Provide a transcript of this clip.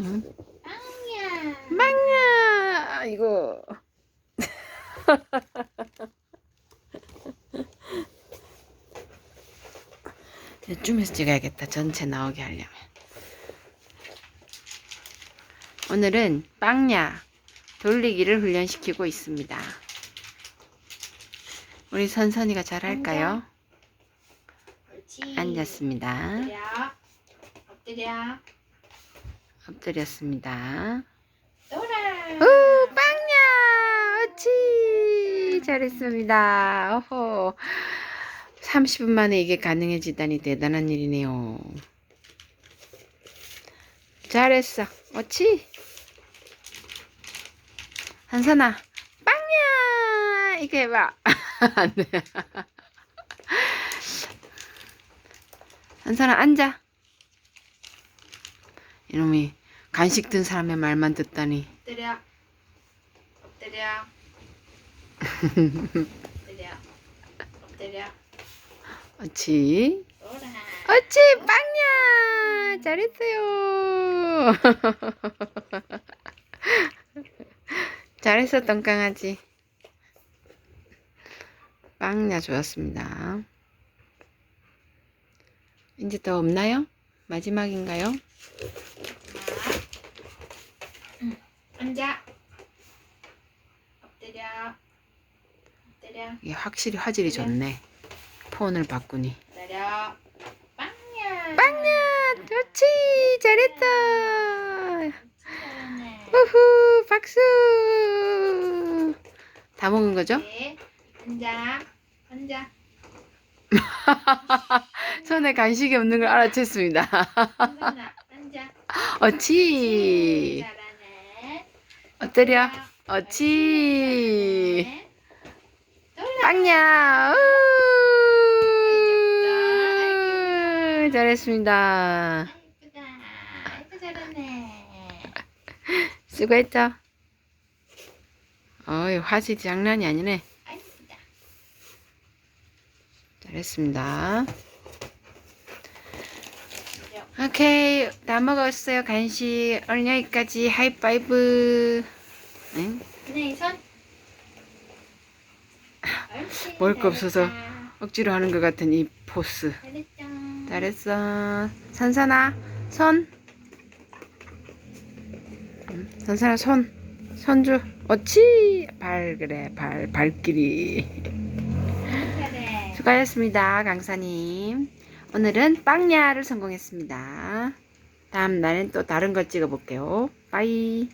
응? 빵야. 망야 이거 이쯤에서 찍어야겠다 전체 나오게 하려면 오늘은 빵야 돌리기를 훈련시키고 있습니다 우리 선선이가 잘 할까요? 옳지. 앉았습니다 엎드려. 엎드려. 엎드렸습니다. 오, 빵야! 어치! 잘했습니다. 어허. 30분 만에 이게 가능해지다니 대단한 일이네요. 잘했어. 어치? 한선아, 빵야! 이거 해봐. 안 돼. 한선아, 앉아. 이놈이 간식 든 사람의 말만 듣다니. 엎드려. 엎드려. 엎드려. 엎드려. 돌아. 어치 빵야 잘했어요 잘했어 똥강아지 빵야 좋았습니다 이제 더 없나요? 마지막인가요? 응. 앉아. 엎드려. 이게 확실히 화질이 좋네 폰을 바꾸니. 빵야. 빵야 좋지 잘했다 잘하네. 우후 박수 다 먹은 거죠? 네. 앉아. 앉아. 손에 간식이 없는 걸 알아챘습니다. 엎드려 어치 잘하네. 돌아. 빵야 우! 잘했습니다. 아이고. 수고했죠 어이 화질이 장난이 아니네. 잘했습니다 오케이 다 먹었어요 간식 오늘 여기까지 하이파이브 응? 네, 손. 먹을 거 없어서. 억지로 하는 것 같은 이 포스. 잘했어. 선선아, 손. 음, 선선아, 손. 손주. 어치. 발, 그래. 발, 발길이. 수고하셨습니다, 강사님. 오늘은 빵야를 성공했습니다. 다음 날엔 또 다른 거 찍어 볼게요. 빠이.